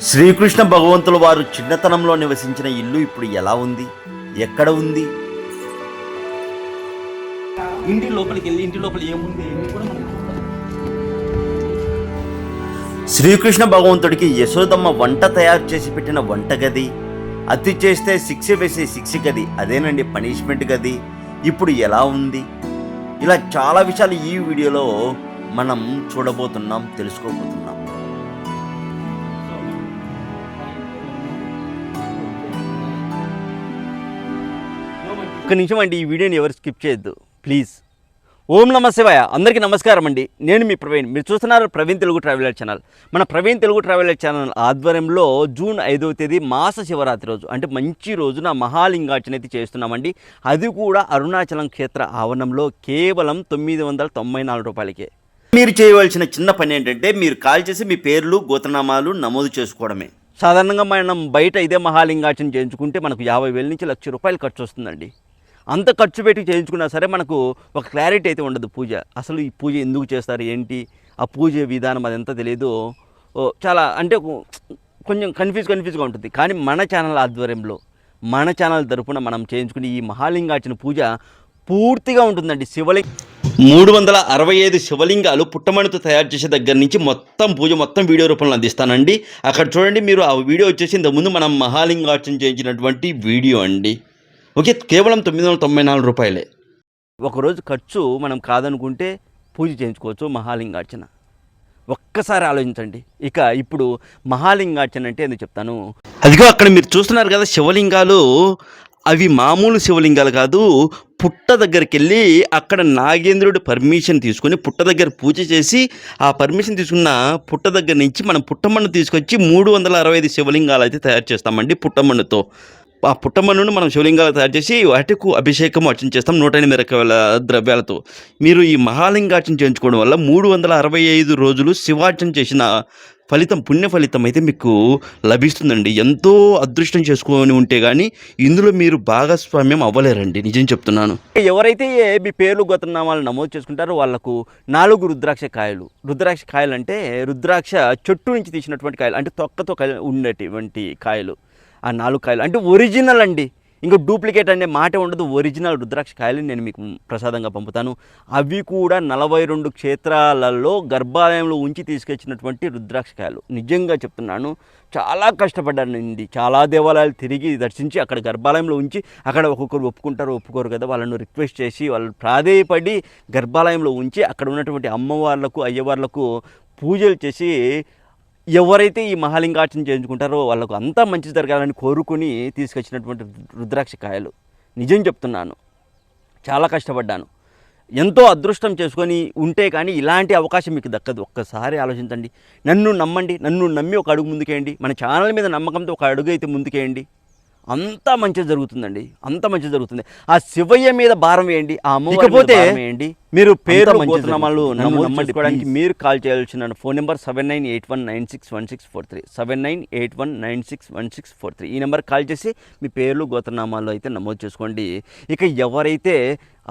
శ్రీకృష్ణ భగవంతుల వారు చిన్నతనంలో నివసించిన ఇల్లు ఇప్పుడు ఎలా ఉంది? ఎక్కడ ఉంది? ఇంటి లోపలికి వెళ్ళి ఇంటి లోపల ఏముంది కూడా శ్రీకృష్ణ భగవంతుడికి యశోదమ్మ వంట తయారు చేసి పెట్టిన వంటగది అతి చేస్తే శిక్ష వేసే శిక్ష గది అదేనండి పనిష్మెంట్ గది ఇప్పుడు ఎలా ఉంది? ఇలా చాలా విషయాలు ఈ వీడియోలో మనం చూడబోతున్నాం తెలుసుకోబోతున్నాం. ఒక్క నిమిషం అండి ఈ వీడియోని ఎవరు స్కిప్ చేయొద్దు. ప్లీజ్. ఓం నమ శివాయ. అందరికీ నమస్కారం అండి. నేను మీ ప్రవీణ్. మీరు చూస్తున్నారు ప్రవీణ్ తెలుగు ట్రావెలర్ ఛానల్. మన ప్రవీణ్ తెలుగు ట్రావెలర్ ఛానల్ ఆధ్వర్యంలో జూన్ ఐదవ తేదీ మాస శివరాత్రి రోజు అంటే మంచి రోజున మహాలింగార్చన అయితే చేస్తున్నామండి. అది కూడా అరుణాచలం క్షేత్ర ఆవరణంలో కేవలం తొమ్మిది వందల తొంభై నాలుగు రూపాయలకే. మీరు చేయవలసిన చిన్న పని ఏంటంటే మీరు కాల్ చేసి మీ పేర్లు గోత్రనామాలు నమోదు చేసుకోవడమే. సాధారణంగా మనం బయట ఇదే మహాలింగార్చన చేయించుకుంటే మనకు యాభై వేల నుంచి లక్ష రూపాయలు ఖర్చు వస్తుందండి. అంత ఖర్చు పెట్టి చేయించుకున్నా సరే మనకు ఒక క్లారిటీ అయితే ఉండదు పూజ. అసలు ఈ పూజ ఎందుకు చేస్తారు ఏంటి? ఆ పూజ విధానం అదంతా తెలియదు చాలా అంటే కొంచెం కన్ఫ్యూజ్ కన్ఫ్యూజ్గా ఉంటుంది. కానీ మన ఛానల్ ఆధ్వర్యంలో మన ఛానల్ తరఫున మనం చేయించుకునే ఈ మహాలింగార్చన పూజ పూర్తిగా ఉంటుందండి. శివలింగ మూడు వందల అరవై ఐదు శివలింగాలు పుట్టమణితో తయారు చేసే దగ్గర నుంచి మొత్తం పూజ మొత్తం వీడియో రూపంలో అందిస్తానండి. అక్కడ చూడండి మీరు ఆ వీడియో వచ్చేసి ఇంతకుముందు మనం మహాలింగార్చన చేయించినటువంటి వీడియో అండి. ఓకే కేవలం తొమ్మిది వందల తొంభై నాలుగు రూపాయలే. ఒకరోజు ఖర్చు మనం కాదనుకుంటే పూజ చేయించుకోవచ్చు మహాలింగార్చన. ఒక్కసారి ఆలోచించండి. ఇక ఇప్పుడు మహాలింగార్చన అంటే ఎందుకు చెప్తాను? అదిగో అక్కడ మీరు చూస్తున్నారు కదా శివలింగాలు. అవి మామూలు శివలింగాలు కాదు. పుట్ట దగ్గరికి వెళ్ళి అక్కడ నాగేంద్రుడి పర్మిషన్ తీసుకొని పుట్ట దగ్గర పూజ చేసి ఆ పర్మిషన్ తీసుకున్న పుట్ట దగ్గర నుంచి మనం పుట్టమన్ను తీసుకొచ్చి మూడు వందల అరవై ఐదు శివలింగాలు అయితే తయారు చేస్తామండి పుట్టమన్నుతో. ఆ పుట్టమన్నును మనం శివలింగాలు తయారు చేసి వాటికు అభిషేకం అర్చన చేస్తాం నూట ఎనిమిది రకాల ద్రవ్యాలతో. మీరు ఈ మహాలింగార్చన చేయించుకోవడం వల్ల మూడు వందల అరవై ఐదు రోజులు శివార్చన చేసిన ఫలితం పుణ్య ఫలితం అయితే మీకు లభిస్తుందండి. ఎంతో అదృష్టం చేసుకొని ఉంటే కానీ ఇందులో మీరు భాగస్వామ్యం అవ్వలేరండి. నిజం చెప్తున్నాను. ఎవరైతే మీ పేర్లు గోత్రనామాలు నమోదు చేసుకుంటారో వాళ్ళకు నాలుగు రుద్రాక్ష కాయలు. రుద్రాక్ష కాయలు అంటే రుద్రాక్ష చెట్టు నుంచి తీసినటువంటి కాయలు అంటే తొక్కతో ఉండేటువంటి కాయలు. ఆ నాలుగు కాయలు. అంటే ఒరిజినల్ అండి. ఇంకా డూప్లికేట్ అనే మాట ఉండదు. ఒరిజినల్ రుద్రాక్ష కాయలు నేను మీకు ప్రసాదంగా పంపుతాను. అవి కూడా నలభై రెండు క్షేత్రాలలో గర్భాలయంలో ఉంచి తీసుకొచ్చినటువంటి రుద్రాక్ష కాయలు. నిజంగా చెప్తున్నాను చాలా కష్టపడ్డానండి. చాలా దేవాలయాలు తిరిగి దర్శించి అక్కడ గర్భాలయంలో ఉంచి అక్కడ ఒక్కొక్కరు ఒప్పుకుంటారు ఒప్పుకోరు కదా. వాళ్ళను రిక్వెస్ట్ చేసి వాళ్ళు ప్రాధేయపడి గర్భాలయంలో ఉంచి అక్కడ ఉన్నటువంటి అమ్మవార్లకు అయ్యవార్లకు పూజలు చేసి ఎవరైతే ఈ మహాలింగార్చన చేయించుకుంటారో వాళ్ళకు అంతా మంచి జరగాలని కోరుకుని తీసుకొచ్చినటువంటి రుద్రాక్ష కాయలు. నిజం చెప్తున్నాను. చాలా కష్టపడ్డాను. ఎంతో అదృష్టం చేసుకొని ఉంటే కానీ ఇలాంటి అవకాశం మీకు దక్కదు. ఒక్కసారి ఆలోచించండి. నన్ను నమ్మండి. నన్ను నమ్మి ఒక అడుగు ముందుకేయండి. మన ఛానల్ మీద నమ్మకంతో ఒక అడుగు అయితే ముందుకేయండి. అంతా మంచి జరుగుతుందండి. అంత మంచి జరుగుతుంది. ఆ శివయ్య మీద భారం వేయండి. ఆ అమ్మకపోతే వేయండి. మీరు పేరు గోత్రనామాలు నమోదు చేసుకోవడానికి మీరు కాల్ చేయాల్సిన phone number seven nine eight one nine six one six four three. Seven nine eight one nine six one six four three. ఈ నెంబర్ కాల్ చేసి మీ పేర్లు గోత్రనామాలు అయితే నమోదు చేసుకోండి. ఇక ఎవరైతే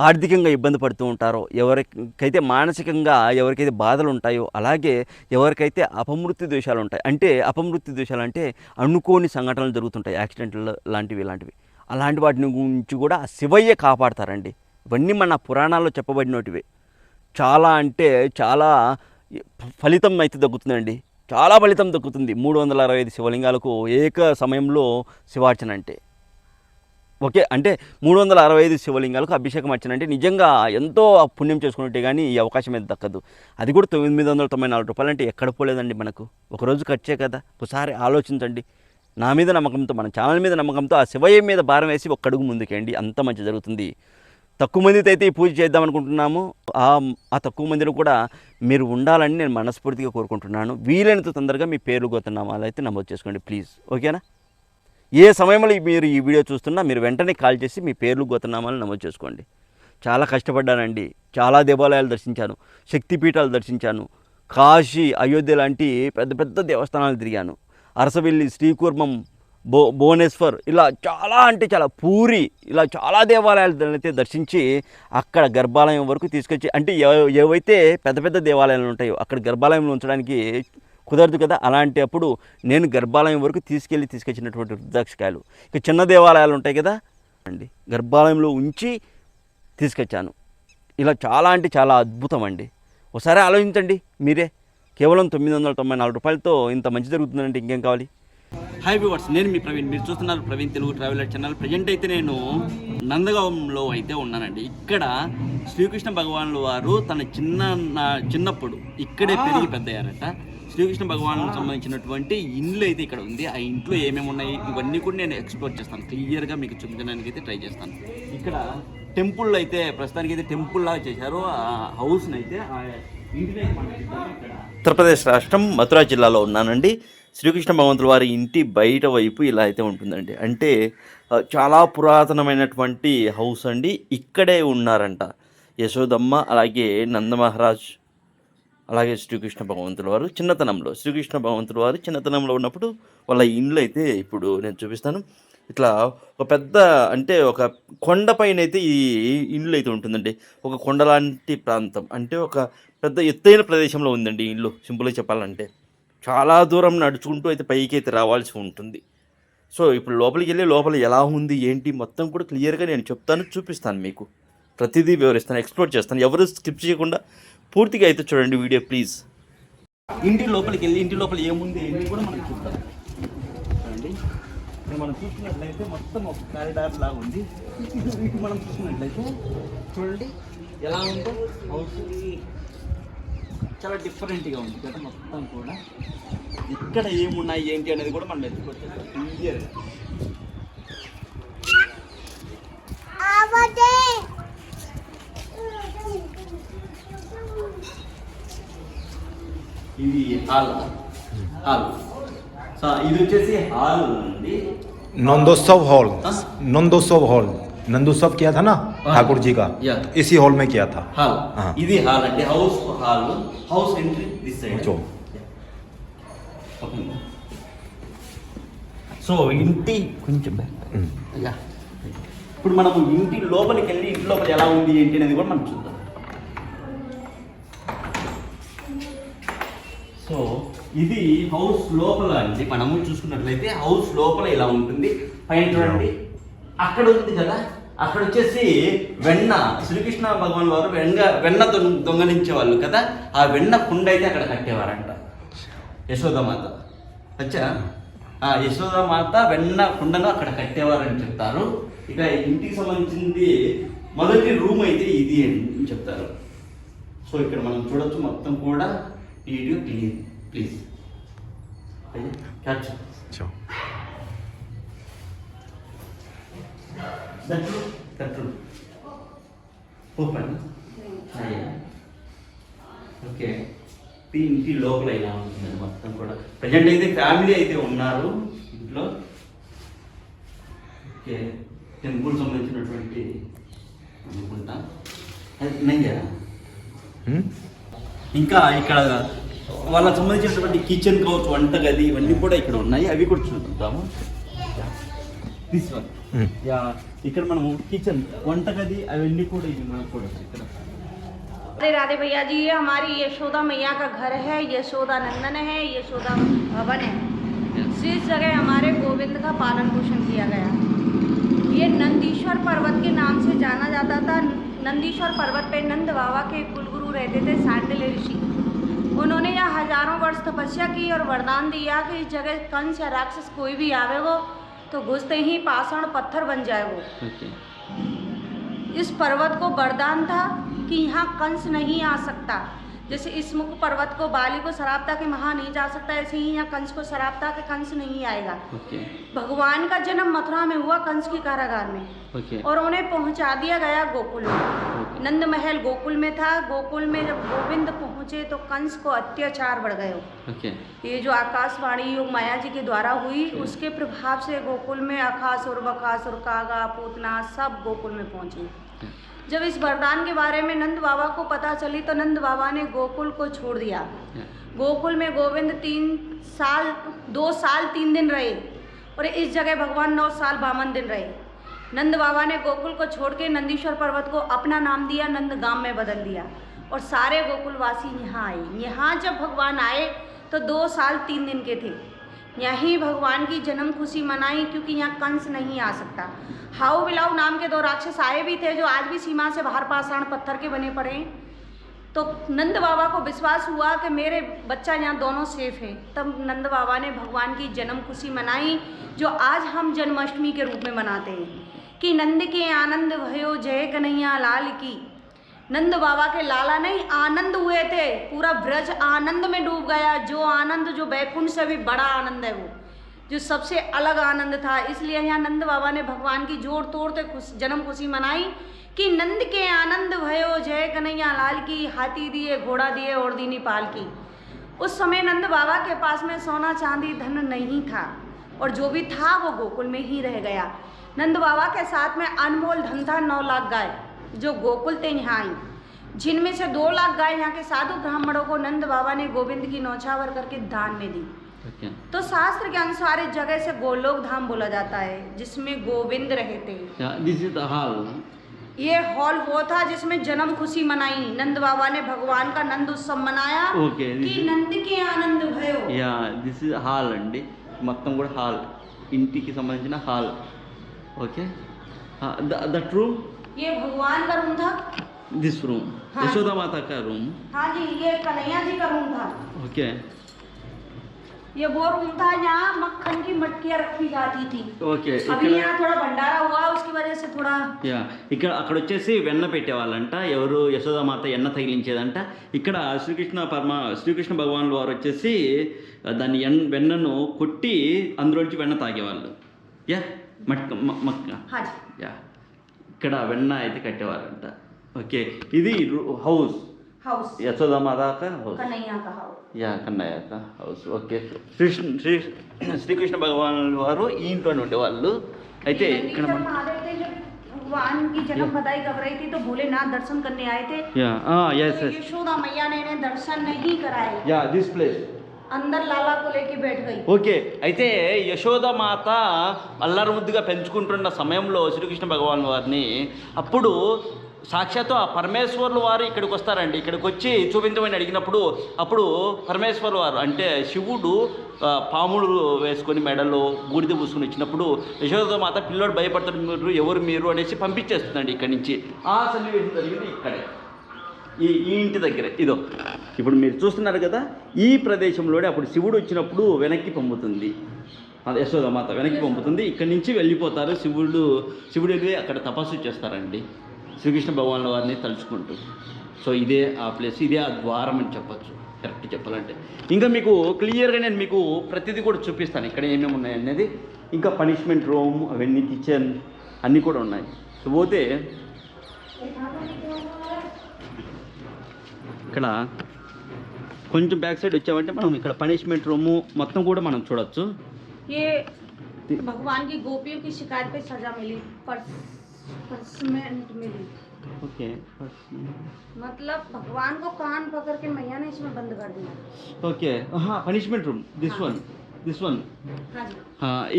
ఆర్థికంగా ఇబ్బంది పడుతూ ఉంటారో ఎవరికైతే మానసికంగా ఎవరికైతే బాధలు ఉంటాయో అలాగే ఎవరికైతే అపమృత్యు దోషాలు ఉంటాయి అంటే అపమృత్యు దోషాలు అంటే అనుకోని సంఘటనలు జరుగుతుంటాయి యాక్సిడెంట్లు లాంటివి ఇలాంటివి. అలాంటి వాటి గురించి కూడా శివయ్య కాపాడతారండి. ఇవన్నీ మన పురాణాల్లో చెప్పబడినటివే. చాలా అంటే చాలా ఫలితం అయితే దక్కుతుందండి. చాలా ఫలితం దక్కుతుంది. మూడు వందల అరవై ఐదు శివలింగాలకు ఏక సమయంలో శివార్చన అంటే. ఓకే అంటే మూడు వందల అరవై ఐదు శివలింగాలకు అభిషేకం అర్చన అంటే నిజంగా ఎంతో పుణ్యం చేసుకున్నట్టే కానీ ఈ అవకాశం అయితే దక్కదు. అది కూడా తొమ్మిది వందల తొంభై నాలుగు రూపాయలు అంటే ఎక్కడ పోలేదండి మనకు. ఒకరోజు ఖర్చే కదా. ఒకసారి ఆలోచించండి. నా మీద నమ్మకంతో మన ఛానల్ మీద నమ్మకంతో ఆ శివయ్య మీద భారం వేసి ఒక్కడుగు ముందుకేయండి. అంత మంచి జరుగుతుంది. తక్కువ మందితో అయితే ఈ పూజ చేద్దాం అనుకుంటున్నాము. ఆ తక్కువ మందిలో కూడా మీరు ఉండాలని నేను మనస్ఫూర్తిగా కోరుకుంటున్నాను. వీలైనంత తొందరగా మీ పేర్లు గోతనామాలు అయితే నమోదు చేసుకోండి ప్లీజ్. ఓకేనా? ఏ సమయంలో మీరు ఈ వీడియో చూస్తున్నా మీరు వెంటనే కాల్ చేసి మీ పేర్లు గోతనామాలు నమోదు చేసుకోండి. చాలా కష్టపడ్డానండి. చాలా దేవాలయాలు దర్శించాను. శక్తిపీఠాలు దర్శించాను. కాశీ అయోధ్య లాంటి పెద్ద పెద్ద దేవస్థానాలు తిరిగాను. అరసవెల్లి శ్రీకూర్మం భో భువనేశ్వర్ ఇలా చాలా అంటే చాలా పూరి ఇలా చాలా దేవాలయాలు అయితే దర్శించి అక్కడ గర్భాలయం వరకు తీసుకొచ్చి అంటే ఏవైతే పెద్ద పెద్ద దేవాలయాలు ఉంటాయో అక్కడ గర్భాలయంలో ఉంచడానికి కుదరదు కదా. అలాంటి అప్పుడు నేను గర్భాలయం వరకు తీసుకెళ్ళి తీసుకొచ్చినటువంటి రుద్రాక్షకాయలు ఇక చిన్న దేవాలయాలు ఉంటాయి కదా. అండి గర్భాలయంలో ఉంచి తీసుకొచ్చాను. ఇలా చాలా అంటే చాలా అద్భుతం అండి ఒకసారి ఆలోచించండి మీరే. కేవలం తొమ్మిది వందల తొంభై నాలుగు రూపాయలతో ఇంత మంచి జరుగుతుందంటే ఇంకేం కావాలి? హాయ్ వ్యూవర్స్ నేను మీ ప్రవీణ్. మీరు చూస్తున్నారు Praveen Telugu traveller channel present అయితే నేను నందగాంలో అయితే ఉన్నానండి. ఇక్కడ శ్రీకృష్ణ భగవానుల వారు తన చిన్న చిన్నప్పుడు ఇక్కడే పెరిగి పెద్దయ్యారట. శ్రీకృష్ణ భగవానులకు సంబంధించినటువంటి ఇండ్లు అయితే ఇక్కడ ఉంది. ఆ ఇంట్లో ఏమేమి ఉన్నాయి ఇవన్నీ కూడా నేను ఎక్స్ప్లోర్ చేస్తాను. క్లియర్గా మీకు చూపించడానికి అయితే ట్రై చేస్తాను. ఇక్కడ టెంపుల్ అయితే ప్రస్తుతానికి అయితే టెంపుల్ లాగా చేశారు. ఆ హౌస్ని అయితే ఉత్తరప్రదేశ్ రాష్ట్రం మథురా జిల్లాలో ఉన్నానండి. శ్రీకృష్ణ భగవంతుల వారి ఇంటి బయట వైపు ఇలా అయితే ఉంటుందండి. అంటే చాలా పురాతనమైనటువంటి హౌస్ అండి. ఇక్కడే ఉన్నారంట యశోదమ్మ అలాగే నందమహారాజ్ అలాగే శ్రీకృష్ణ భగవంతుల వారు చిన్నతనంలో. శ్రీకృష్ణ భగవంతుల వారు చిన్నతనంలో ఉన్నప్పుడు వాళ్ళ ఇండ్లు అయితే ఇప్పుడు నేను చూపిస్తాను. ఇట్లా ఒక పెద్ద అంటే ఒక కొండపైన అయితే ఈ ఇండ్లు అయితే ఉంటుందండి. ఒక కొండ లాంటి ప్రాంతం. అంటే ఒక పెద్ద ఎత్తైన ప్రదేశంలో ఉందండి ఇండ్లు. ఇల్లు సింపుల్గా చెప్పాలంటే. చాలా దూరం నడుచుకుంటూ అయితే పైకి అయితే రావాల్సి ఉంటుంది. సో ఇప్పుడు లోపలికి వెళ్ళి లోపల ఎలా ఉంది ఏంటి మొత్తం కూడా క్లియర్గా నేను చెప్తాను చూపిస్తాను మీకు. ప్రతిదీ వివరిస్తాను ఎక్స్ప్లోర్ చేస్తాను. ఎవరు స్కిప్ చేయకుండా పూర్తిగా అయితే చూడండి వీడియో ప్లీజ్. ఇంటి లోపలికి వెళ్ళి ఇంటి లోపల ఏముంది ఏంటి కూడా మనం చూద్దాం. చూడండి. మనం చూసినట్లయితే మొత్తం ఒక కారిడార్ లాగా ఉంది. మనం చూసినట్లయితే చూడండి ఎలా ఉందో. హౌస్ చాలా డిఫరెంట్గా ఉంది. కదా మొత్తం కూడా ఇక్కడ ఏమున్నాయి ఏంటి అనేది కూడా మనం ఎత్తుకొచ్చారు ఇది హాల్. హాల్. సో ఇది వచ్చేసి హాల్ ఉంది. నందోత్సవ్ హాల్ నందోత్సవ్ హాల్ నందుత్సవ్ కియా థా నా ఠాకూర్ జీ కా ఇసి హాల్ మే కియా థా హాల్ ఇది హాల్ అంటే house hall house entry this side చో సో ఇంటి కొంచెం ఇప్పుడు మనం ఇంటి లోపలికి వెళ్ళి ఇంటి లోపల ఎలా ఉంది ఏంటి అనేది కూడా మనం చూద్దాం. సో ఇది హౌస్ లోపల అండి. మనము చూసుకున్నట్లయితే హౌస్ లోపల ఇలా ఉంటుంది? పైన చూడండి. అక్కడ ఉంది కదా. అక్కడ వచ్చేసి వెన్న శ్రీకృష్ణ భగవాన్ వారు వెన్న వెన్న దొంగ దొంగలించే వాళ్ళు కదా. ఆ వెన్న కుండ అయితే అక్కడ కట్టేవారంట. యశోదమాత అచ్చా? ఆ యశోదమాత వెన్న కుండను అక్కడ కట్టేవారని చెప్తారు. ఇక ఇంటికి సంబంధించింది మొదటి రూమ్ అయితే ఇది అని చెప్తారు. సో ఇక్కడ మనం చూడొచ్చు మొత్తం కూడా నీట్గా clean please. The truth. Open okay ఇంటి లోపల అయినా ఉంటుంది మొత్తం కూడా. ప్రజెంట్ అయితే ఫ్యామిలీ అయితే ఉన్నారు ఇంట్లో. ఓకే టెంపుల్ సంబంధించినటువంటి అనుకుంటా. అది hmm? ఇంకా ఇక్కడ వాళ్ళకి సంబంధించినటువంటి కిచెన్ కౌచ్ వంటగది ఇవన్నీ కూడా ఇక్కడ ఉన్నాయి. అవి కూడా చూద్దాము. దిస్ వన్ ఇక్కడ మనము కిచెన్ వంటగది అవన్నీ కూడా ఇవి మనకు కూడా ఇక్కడ राधे राधे भैया जी ये हमारी यशोदा मैया का घर है यशोदा नंदन है यशोदा भवन है जिस जगह हमारे गोविंद का पालन पोषण किया गया ये नंदीश्वर पर्वत के नाम से जाना जाता था नंदीश्वर पर्वत पे नंद बाबा के कुलगुरु रहते थे सांडिल ऋषि उन्होंने यहाँ हजारों वर्ष तपस्या की और वरदान दिया कि इस जगह कंस या राक्षस कोई भी आवेगो तो घुसते ही पाषाण पत्थर बन जाए वो। इस पर्वत को वरदान था कि यहाँ कंस नहीं आ सकता। जैसे इस मुख पर्वत को बाली को शराबता के महा नहीं जा सकता ऐसे ही यहाँ कंस को शराबता के कंस नहीं आएगा। okay. भगवान का जन्म मथुरा में हुआ कंस की कारागार में। okay. और उन्हें पहुँचा दिया गया गोकुल में। okay. नंद महल गोकुल में था। गोकुल में जब गोविंद पहुँचे तो कंस को अत्याचार बढ़ गए। ఓకే ये जो आकाशवाणी योग माया जी के द्वारा हुई okay. उसके प्रभाव से गोकुल में अखासुर बखासुर कागा पूतना सब गोकुल में पहुँचे। जब इस वरदान के बारे में नंद बाबा को पता चली तो नंद बाबा ने गोकुल को छोड़ दिया। गोकुल में गोविंद तीन साल दो साल तीन दिन रहे और इस जगह भगवान नौ साल बावन दिन रहे। नंद बाबा ने गोकुल को छोड़ के नंदीश्वर पर्वत को अपना नाम दिया नंद गाँव में बदल दिया। और सारे गोकुलवासी यहाँ आए। यहाँ जब भगवान आए तो दो साल तीन दिन के थे। यहीं भगवान की जन्म खुशी मनाई, क्योंकि यहाँ कंस नहीं आ सकता। हाउ बिलाऊ नाम के दो राक्षस आए भी थे, जो आज भी सीमा से बाहर पाषाण पत्थर के बने पड़े हैं। तो नंद बाबा को विश्वास हुआ कि मेरे बच्चा यहाँ दोनों सेफ़ है। तब नंद बाबा ने भगवान की जन्म खुशी मनाई, जो आज हम जन्माष्टमी के रूप में मनाते हैं। कि नंद के आनंद भयो, जय कन्हैया लाल की। नंद बाबा के लाला नहीं, आनंद हुए थे। पूरा ब्रज आनंद में डूब गया। जो आनंद, जो बैकुंठ से भी बड़ा आनंद है वो, जो सबसे अलग आनंद था। इसलिए यहाँ नंद बाबा ने भगवान की जोड़ तोड़ते खुश, जन्म खुशी मनाई कि नंद के आनंद भयो, जय कन्हैया लाल की, हाथी दिए, घोड़ा दिए और दीनी पाल की। उस समय नंद बाबा के पास में सोना चांदी धन नहीं था और जो भी था वो गोकुल में ही रह गया। नंद बाबा के साथ में अनमोल धन था नौ लाख गाय। जो गोकुल थे यहाँ आई जिनमें से दो लाख गाय यहाँ के साधु ब्राह्मणों को नंद बाबा ने गोविंद की नौछावर करके दान में दी ఓకే तो शास्त्र के अनुसार इस जगह से गोलोक धाम बोला जाता है जिसमें गोविंद रहते हैं దిస్ ఇస్ ద హాల్ ये हॉल वो था जिसमें जन्म खुशी मनाई नंद बाबा ने भगवान का नंद उत्सव मनाया ఓకే कि नंद के आनंद भयो యా దిస్ ఇస్ హాల్ అండి మొత్తం కూడా హాల్ ఇంటికి సంబంధించిన హాల్ ఓకే దట్ రూమ్ ये भगवान का रूम था దిస్ రూమ్ हाँ। యశోదా మాత का रूम हाँ जी ये कन्हैया जी का रूम था ఓకే ये वो रूम था जहाँ मक्खन की मटकियाँ रखी जाती थी ఓకే अभी ఇక్కడ यहाँ थोड़ा भंडारा हुआ उसकी वजह से थोड़ा యా ఇక్కడ అక్కడ వచ్చేసి వెన్న పెట్టేవాళ్ళంట ఎవరు యశోదామాత ఎన్న తగిలించేదంట ఇక్కడ శ్రీకృష్ణ పరమ శ్రీకృష్ణ భగవాన్ వారు వచ్చేసి దాన్ని ఎన్ వెన్నను కొట్టి అందులోంచి వెన్న తాగేవాళ్ళు యా మట్క మ- మక్క हाँ जी యా ఇక్కడ వెన్న అయితే కట్టేవాళ్ళంట ఓకే ఇది రు- house house Yashoda Mata house Kanhaiya का house yeah Kanhaiya house okay Srikrishna Sri Srikrishna భగవాన్ వారు ఈ ఇంట్లోనే ఉండేవాళ్ళు అయితే ये ఇక్కడ नंदीश्वर మన महादेव थे जब भगवान की जन्म बधाई कब रही थी तो भोलेनाथ दर्शन करने आए थे యా ఎస్ तो ఎస్ यशोदा मैया ने इन्हें दर्शन नहीं कराए యా దిస్ ప్లేస్ అందరు లాలాకులేకి బయట ఓకే అయితే యశోద మాత అల్లరి ముద్దుగా పెంచుకుంటున్న సమయంలో శ్రీకృష్ణ భగవాన్ వారిని అప్పుడు సాక్షాత్తు ఆ పరమేశ్వరులు వారు ఇక్కడికి వస్తారండి. ఇక్కడికి వచ్చి చూపించమని అడిగినప్పుడు అప్పుడు పరమేశ్వరులు వారు అంటే శివుడు పాములు వేసుకొని మెడలో బూడిద పూసుకొని ఇచ్చినప్పుడు యశోద మాత పిల్లోడు భయపడతారు మీరు ఎవరు మీరు అనేసి పంపించేస్తుందండి ఇక్కడి నుంచి. ఆ సన్నివేశం జరిగింది ఇక్కడే. ఈ ఇంటి దగ్గరే. ఇదో. ఇప్పుడు మీరు చూస్తున్నారు కదా ఈ ప్రదేశంలోనే అప్పుడు శివుడు వచ్చినప్పుడు వెనక్కి పంపుతుంది. అది యశోదమాత వెనక్కి పంపుతుంది. ఇక్కడి నుంచి వెళ్ళిపోతారు. శివుడు శివుడు వెళ్ళి అక్కడ తపస్సు చేస్తారండి. శ్రీకృష్ణ భగవాన్ వారిని తలుచుకుంటూ. సో ఇదే ఆ ప్లేస్ ఇదే ఆ ద్వారం అని చెప్పొచ్చు. కరెక్ట్ చెప్పాలంటే. ఇంకా మీకు క్లియర్గా నేను మీకు ప్రతిదీ కూడా చూపిస్తాను. ఇక్కడ ఏమేమి ఉన్నాయి అనేది. ఇంకా పనిష్మెంట్ రూమ్ అవన్నీ కిచెన్ అన్నీ కూడా ఉన్నాయి. సో పోతే ఇక్కడ కొంచెం బ్యాక్ సైడ్ వచ్చామంటే మనం ఇక్కడ పనిష్మెంట్ రూము మొత్తం కూడా మనం చూడొచ్చు ये भगवान की गोपियों की शिकायत पे सजा मिली पर्समेंट मिली ఓకే मतलब भगवान को कान पकड़ के मैया ने इसमें बंद कर दिया okay punishment room this one this one हाँ जी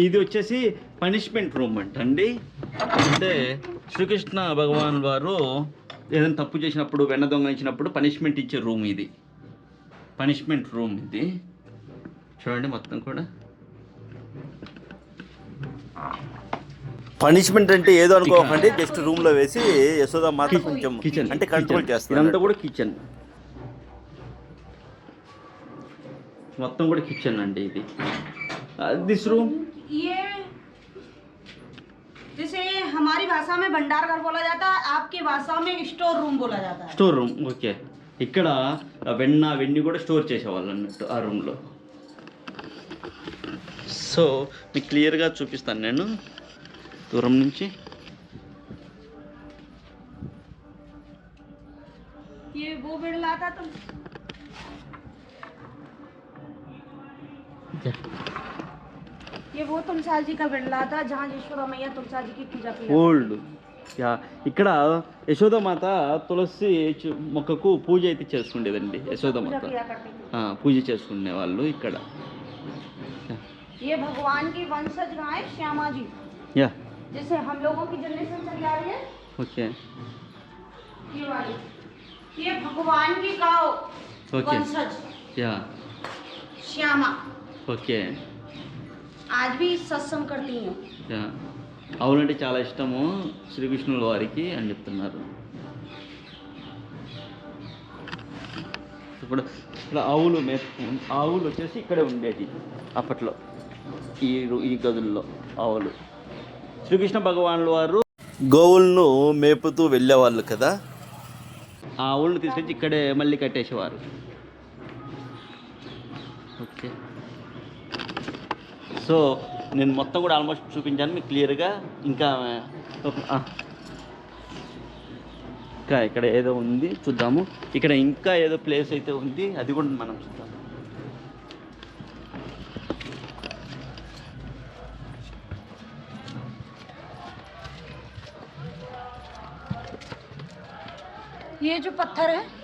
ఇది వచ్చేసి పనిష్మెంట్ రూమ్ అంటండి అంటే శ్రీకృష్ణ భగవాన్ వారు ఏదైనా తప్పు చేసినప్పుడు వెన్న దొంగలించినప్పుడు పనిష్మెంట్ ఇచ్చే రూమ్ ఇది పనిష్మెంట్ రూమ్ ఇది చూడండి మొత్తం కూడా పనిష్మెంట్ అంటే ఏదో అనుకోకండి జస్ట్ రూమ్ లో వేసి యశోద మాత కొంచెం కిచెన్ అంటే కంట్రోల్ ఇదంతా చేస్తారు కూడా కిచెన్ మొత్తం కూడా కిచెన్ అండి ఇది దిస్ రూమ్ ये जैसे हमारी भाषा में भंडार घर बोला जाता है आपकी भाषा में स्टोर रूम बोला जाता है స్టోర్ రూమ్ ఓకే ఇక్కడ వెన్న వెన్ని కూడా స్టోర్ చేసేవాళ్ళు అన్నట్టు ఆ రూమ్లో సో మీకు క్లియర్గా చూపిస్తాను నేను దూరం నుంచి ये वो बेड लाता तो ये वो तुलसा जी का बेड लाता जहाँ यशोदा मैया तुलसा जी की पूजा की जाती है। ఓల్డ్ యా ఇక్కడ యశోదమాత తులసి చు- మొక్కకు పూజ అయితే చేసుకునేదండి पूजा యశోదమాత किया करती थी ఆ, పూజ చేసుకునే వాళ్ళు ఇక్కడ ये भगवान की वंशज गाय श्यामा जी యా जैसे हम लोगों की जनरेशन चली आ रही है ఓకే ये वाली ये भगवान की काव ओके। वंशज యా श्यामा ఓకే आज भी सत्संग करती हूँ యా. ఆవులంటే చాలా ఇష్టము శ్రీకృష్ణుల వారికి అని చెప్తున్నారు. ఇప్పుడు ఇక్కడ ఆవులు మే ఆవులు వచ్చేసి ఇక్కడే ఉండేది అప్పట్లో ఈ ఈ గదుల్లో ఆవులు. శ్రీకృష్ణ భగవానుల వారు గోవులను మేపుతూ వెళ్ళేవాళ్ళు కదా? ఆ ఆవులను తీసుకొచ్చి ఇక్కడే మళ్ళీ కట్టేసేవారు. ఓకే. సో నేను మొత్తం కూడా ఆల్మోస్ట్ చూపించాను మీకు క్లియర్గా ఇంకా ఆ. ఇంకా ఇక్కడ ఏదో ఉంది చూద్దాము ఇక్కడ ఇంకా ఏదో ప్లేస్ అయితే ఉంది అది కూడా మనం చూద్దాం ये जो पत्थर है యా.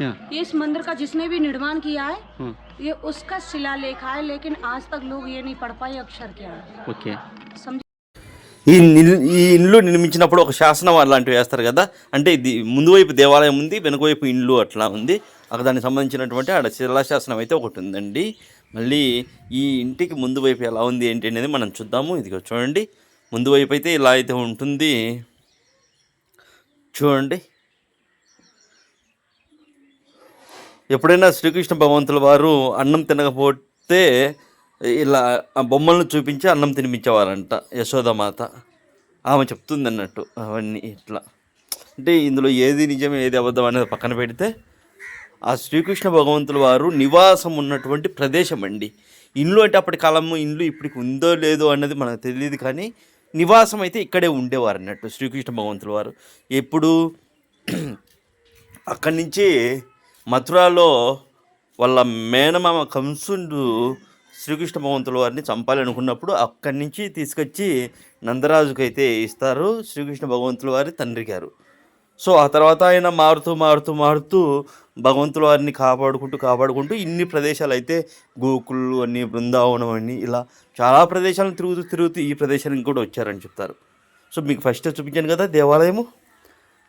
ये इस मंदिर का जिसने भी निर्माण किया है ఆ, ये उसका शिलालेख है लेकिन आज तक लोग ये नहीं पढ़ पाए अक्षर क्या है ఓకే समझ ఈ నిల్- ఈ ఇండ్లు నిర్మించినప్పుడు ఒక శాసనం అలాంటివి వేస్తారు కదా అంటే ఇది ముందు వైపు దేవాలయం ఉంది వెనుక వైపు ఇండ్లు అట్లా ఉంది అక్కడ దానికి సంబంధించినటువంటి ఆడ శిలాశాసనం అయితే ఒకటి ఉందండి మళ్ళీ ఈ ఇంటికి ముందు వైపు ఎలా ఉంది ఏంటి అనేది మనం చూద్దాము ఇది చూడండి ముందు వైపు అయితే ఇలా అయితే ఉంటుంది చూడండి ఎప్పుడైనా శ్రీకృష్ణ భగవంతుల వారు అన్నం తినకపోతే ఇలా ఆ బొమ్మలను చూపించి అన్నం తినిపించేవారంట యశోదమాత ఆమె చెప్తుంది అన్నట్టు అవన్నీ ఇట్లా. అంటే ఇందులో ఏది నిజం ఏది అబద్ధం అనేది పక్కన పెడితే ఆ శ్రీకృష్ణ భగవంతుల వారు నివాసం ఉన్నటువంటి ప్రదేశం అండి. ఇండ్లు అంటే అప్పటి కాలము ఇండ్లు ఇప్పటికి ఉందో లేదో అన్నది మనకు తెలియదు కానీ నివాసం అయితే ఇక్కడే ఉండేవారు అన్నట్టు శ్రీకృష్ణ భగవంతుల వారు. ఎప్పుడు అక్కడి నుంచి మథురాలో వాళ్ళ మేనమామ కంసుడు శ్రీకృష్ణ భగవంతుల వారిని చంపాలనుకున్నప్పుడు అక్కడి నుంచి తీసుకొచ్చి నందరాజుకి అయితే ఇస్తారు. శ్రీకృష్ణ భగవంతుల వారి తండ్రి గారు. సో ఆ తర్వాత ఆయన మారుతూ మారుతూ మారుతూ భగవంతుల వారిని కాపాడుకుంటూ కాపాడుకుంటూ ఇన్ని ప్రదేశాలు అయితే గోకులు అని బృందావనం అని ఇలా చాలా ప్రదేశాలను తిరుగుతూ తిరుగుతూ ఈ ప్రదేశానికి కూడా వచ్చారని చెప్తారు. సో మీకు ఫస్ట్ చూపించాను కదా దేవాలయము?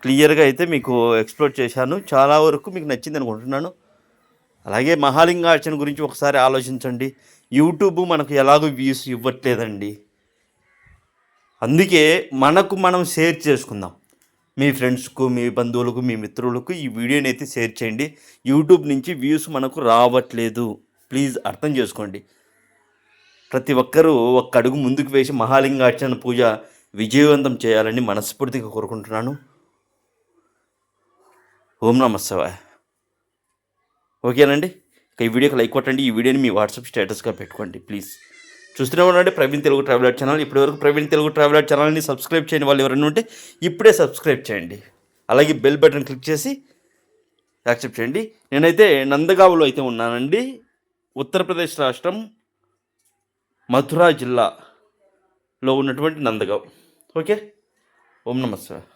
క్లియర్గా అయితే మీకు ఎక్స్ప్లోర్ చేశాను. చాలా వరకు మీకు నచ్చింది అనుకుంటున్నాను. అలాగే మహాలింగార్చన గురించి ఒకసారి ఆలోచించండి. యూట్యూబ్ మనకు ఎలాగో వ్యూస్ ఇవ్వట్లేదండి. అందుకే మనకు మనం షేర్ చేసుకుందాం. మీ ఫ్రెండ్స్కు మీ బంధువులకు మీ మిత్రులకు ఈ వీడియోని అయితే షేర్ చేయండి. యూట్యూబ్ నుంచి వ్యూస్ మనకు రావట్లేదు. ప్లీజ్ అర్థం చేసుకోండి. ప్రతి ఒక్కరూ ఒక్క అడుగు ముందుకు వేసి మహాలింగార్చన పూజ విజయవంతం చేయాలని మనస్ఫూర్తిగా కోరుకుంటున్నాను. ఓం నమస్వా ఓకేనండి? ఇక ఈ వీడియోకి లైక్ కొట్టండి ఈ వీడియోని మీ వాట్సాప్ స్టేటస్గా పెట్టుకోండి ప్లీజ్. చూస్తూనే ఉండండి ప్రవీణ్ తెలుగు ట్రావెలర్ ఛానల్ ఇప్పటివరకు ప్రవీణ్ తెలుగు ట్రావెలర్ ఛానల్ని సబ్స్క్రైబ్ చేయని వాళ్ళు ఎవరైనా ఉంటే ఇప్పుడే సబ్స్క్రైబ్ చేయండి. అలాగే బెల్ బటన్ క్లిక్ చేసి యాక్సెప్ట్ చేయండి. నేనైతే నందగావ్లో అయితే ఉన్నానండి. ఉత్తరప్రదేశ్ రాష్ట్రం మథురా జిల్లాలో ఉన్నటువంటి నందగావ్. ఓకే? ఓం నమస్కారం